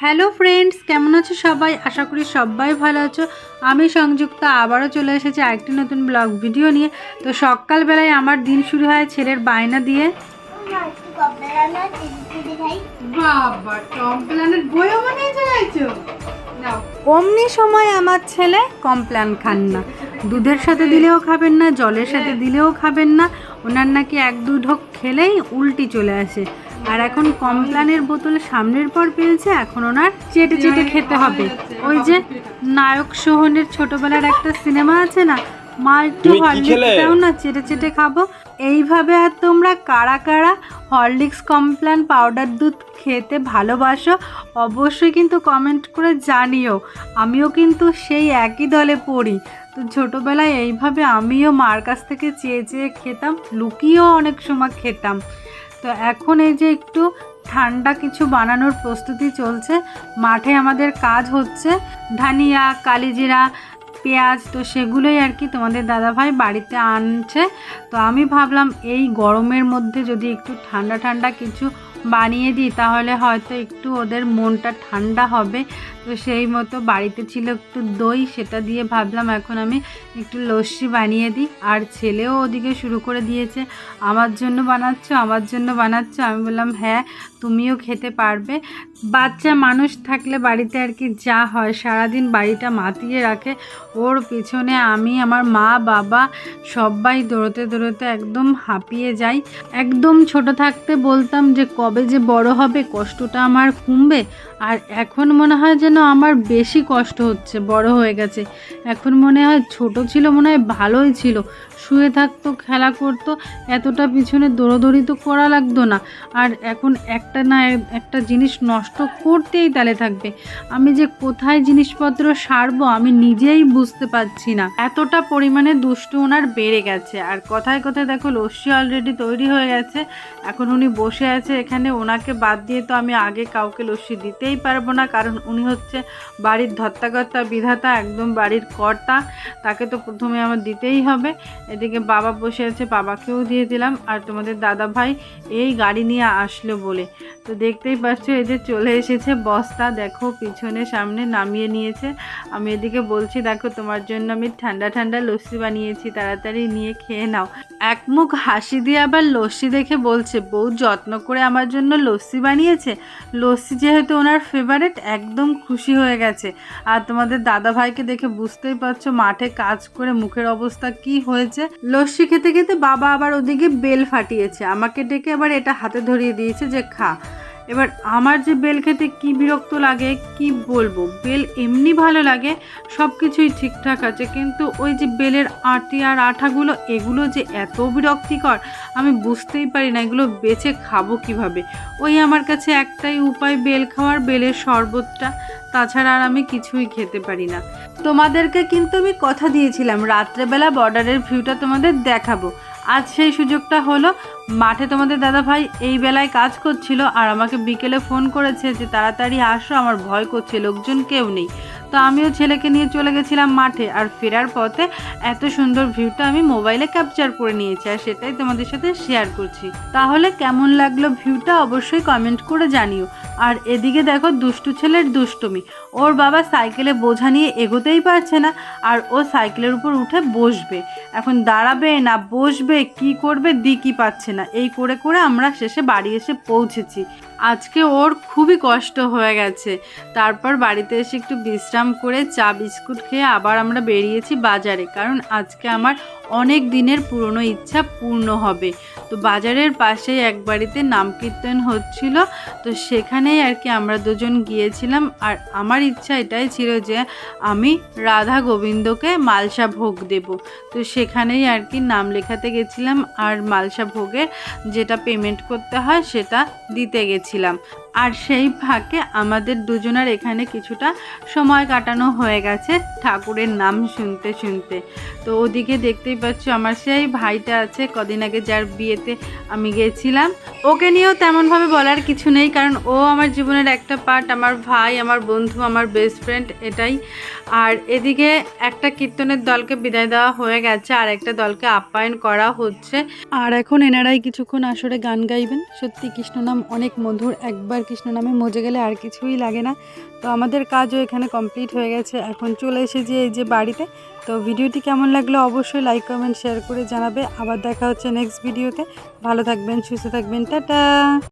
Hello friends, কেমন আছো সবাই? আশা করি সবাই ভালো আছো। আমি সংযুক্তা, আবারও চলে এসেছি আরেকটি নতুন ব্লগ ভিডিও নিয়ে। তো সকালবেলায় আমার দিন শুরু হয় ছেলের বায়না দিয়ে। অমনি সময় আমার ছেলে কমপ্ল্যান খান না। দুধের সাথে দিলেও খাবেন না, জলের সাথে দিলেও খাবেন না। ওনার নাকি এক দু ঢোক খেলেই উল্টি চলে আসে। আর এখন কমপ্ল্যানের বোতল সামনের পর পেয়েছে এখন ওনার চেটে চেটে খেতে হবে। ওই যে নায়ক সোহনের ছোটবেলার একটা সিনেমা আছে না মা একটু হরলিক্স দাও না চেটে চেটে খাব। এইভাবে আর তোমরা কারা কারা হরলিক্স কমপ্ল্যান পাউডার দুধ খেতে ভালোবাসো অবশ্যই কিন্তু কমেন্ট করে জানিও। আমিও কিন্তু সেই একই দলে পড়ি। তো ছোটোবেলায় এইভাবে আমিও মার কাছ থেকে চেয়ে চেয়ে খেতাম লুকিয়েও অনেক সময় খেতাম। তো এখন এই যে একটু ঠান্ডা কিছু বানানোর প্রস্তুতি চলছে, মাঠে আমাদের কাজ হচ্ছে ধানিয়া, কালিজিরা, পেঁয়াজ, তো সেগুলোই আর কি তোমাদের দাদাভাই বাড়িতে আনছে। তো আমি ভাবলাম এই গরমের মধ্যে যদি একটু ঠান্ডা ঠান্ডা কিছু বানিয়ে দিই, তাহলে হয়তো একটু ওদের মনটা ঠান্ডা হবে। তো সেই মতো বাড়িতে ছিল একটু দই, সেটা দিয়ে ভাবলাম এখন আমি একটু লস্যি বানিয়ে দিই। আর ছেলেও ওদিকে শুরু করে দিয়েছে, আমার জন্য বানাচ্ছ, আমার জন্য বানাচ্ছ। আমি বললাম হ্যাঁ তুমিও খেতে পারবে। বাচ্চা মানুষ থাকলে বাড়িতে আর কি যা হয়, সারাদিন বাড়িটা মাতিয়ে রাখে। ওর পিছনে আমি, আমার মা, বাবা সবাই দৌড়তে দৌড়তে একদম হাঁপিয়ে যাই। একদম ছোট থাকতে বলতাম যে, কবে যে বড় হবে কষ্টটা আমার কমবে, আর এখন মনে হয় যেন আমার বেশি কষ্ট হচ্ছে, বড় হয়ে গেছে। এখন মনে হয় ছোট ছিল, মনে হয় ভালোই ছিল। শুয়ে থাকতো, খেলা করতো, এতটা পিছনে দৌড়োদৌড়ি তো করা লাগতো না। আর এখন একটা না একটা জিনিস নষ্ট করতেই তালে থাকবে। আমি যে কোথায় জিনিসপত্র সারবো, আমি নিজেই বুঝতে পারছি না। এতটা পরিমাণে দুষ্টু ওনার বেড়ে গেছে। আর কথায় কথায় দেখো, লস্যি অলরেডি তৈরি হয়ে গেছে। এখন উনি বসে আছে এখানে। ওনাকে বাদ দিয়ে তো আমি আগে কাউকে লস্যি দিতেই পারব না, কারণ উনি হচ্ছে বাড়ির ধত্তাকর্তা, বিধাতা, একদম বাড়ির কর্তা। তাকে তো প্রথমে আমার দিতেই হবে। এদিকে বাবা বসে আছে, বাবাকেও দিয়ে দিলাম। আর তোমাদের দাদা ভাই এই গাড়ি নিয়ে আসলো বলে। তো দেখতেই পাচ্ছ, এই যে চলে এসেছে বস্তা। দেখো, পিছনে সামনে নামিয়ে নিয়েছে। আমি এদিকে বলছি, দেখো, তোমার জন্য আমি ঠান্ডা ঠান্ডা লস্যি বানিয়েছি, তাড়াতাড়ি নিয়ে খেয়ে নাও। এক মুখ হাসি দিয়ে আবার লস্যি দেখে বলছে, বউ যত্ন করে আমার জন্য লস্যি বানিয়েছে? লস্যি যেহেতু ওনার ফেভারেট একদম খুশি হয়ে গেছে। আর তোমাদের দাদা ভাইকে দেখে বুঝতেই পারছ, মাঠে কাজ করে মুখের অবস্থা কি হয়েছে। লস্যি খেতে খেতে বাবা আবার ওদিকে বেল ফাটিয়েছে। আমাকে ডেকে আবার এটা হাতে ধরিয়ে দিয়েছে যে, খা। এবার আমার যে বেল খেতে কি বিরক্ত লাগে, কি বলব? বেল এমনি ভালো লাগে সব কিছুই ঠিকঠাক আছে, কিন্তু ওই যে বেলের আটি আর আঠাগুলো, এগুলো যে এত বিরক্তিকর, আমি বুঝতেই পারি না, এগুলো বেছে খাব কীভাবে? ওই আমার কাছে একটাই উপায়, বেল খাওয়ার বেলের শরবতটা, তাছাড়া আর আমি কিছুই খেতে পারি না। তোমাদেরকে কিন্তু আমি কথা দিয়েছিলাম, রাত্রেবেলা বর্ডারের ভিউটা তোমাদের দেখাবো। আজ সেই সুযোগটা হলো। মাঠে তোমাদের দাদা ভাই এই বেলায় কাজ করছিল আর আমাকে বিকেলে ফোন করেছে যে, তাড়াতাড়ি আসো, আমার ভয় করছে, লোকজন কেউ নেই। তো আমিও ছেলেকে নিয়ে চলে গেছিলাম মাঠে আর ফেরার পথে এত সুন্দর ভিউটা আমি মোবাইলে ক্যাপচার করে নিয়েছি আর সেটাই তোমাদের সাথে শেয়ার করছি। তাহলে কেমন লাগল ভিউটা অবশ্যই কমেন্ট করে জানিও। আর এদিকে দেখো দুষ্টু ছেলের দুষ্টুমি। ওর বাবা সাইকেলে বোঝা নিয়ে এগোতেই পারছে না আর ও সাইকেলের উপর উঠে বসবে। এখন দাঁড়াবে না, বসবে, কি করবে দিকই পাচ্ছে না। এই করে করে আমরা শেষে বাড়ি এসে পৌঁছেছি। আজকে ওর খুবই কষ্ট হয়ে গেছে। তারপর বাড়িতে এসে একটু বিশ্রাম করে চা, বিস্কুট খেয়ে আবার আমরা বেরিয়েছি বাজারে। কারণ আজকে আমার অনেক দিনের পুরনো ইচ্ছা পূর্ণ হবে। তো বাজারের পাশেই এক বাড়িতে নাম কীর্তন হচ্ছিল, তো সেখানেই আর কি আমরা দুজন গিয়েছিলাম। আর আমার ইচ্ছা এটাই ছিল যে আমি রাধা গোবিন্দকে মালসা ভোগ দেব। তো সেখানেই আর কি নাম লেখাতে গেছিলাম আর মালসা ভোগের যেটা পেমেন্ট করতে হয় সেটা দিতে গেছিলাম। আর সেই ফাঁকে আমাদের দুজনের এখানে কিছুটা সময় কাটানো হয়ে গেছে ঠাকুরের নাম শুনতে শুনতে। তো ওদিকে দেখতেই পাচ্ছ আমার সেই ভাইটা আছে, কদিন আগে যার বিয়েতে আমি গেছিলাম। ওকে নিয়েও তেমনভাবে বলার কিছু নেই, কারণ ও আমার জীবনের একটা পার্ট, আমার ভাই, আমার বন্ধু, আমার বেস্ট ফ্রেন্ড এটাই। আর এদিকে একটা কীর্তনের দলকে বিদায় দেওয়া হয়ে গেছে, আর একটা দলকে আপ্যায়ন করা হচ্ছে। আর এখন এনারাই কিছুক্ষণ আসরে গান গাইবেন। সত্যি কৃষ্ণ নাম অনেক মধুর, একবার কৃষ্ণ নামে মজে গেলে আর কিছুই লাগে না। তো আমাদের কাজও এখানে কমপ্লিট হয়ে গেছে। এখন চলে এসেছি এই যে বাড়িতে। তো ভিডিওটি কেমন লাগল অবশ্যই লাইক কমেন্ট শেয়ার করে জানাবে। আবার দেখা হচ্ছে নেক্সট ভিডিওতে ভালো থাকবেন, সুস্থ থাকবেন। টাটা!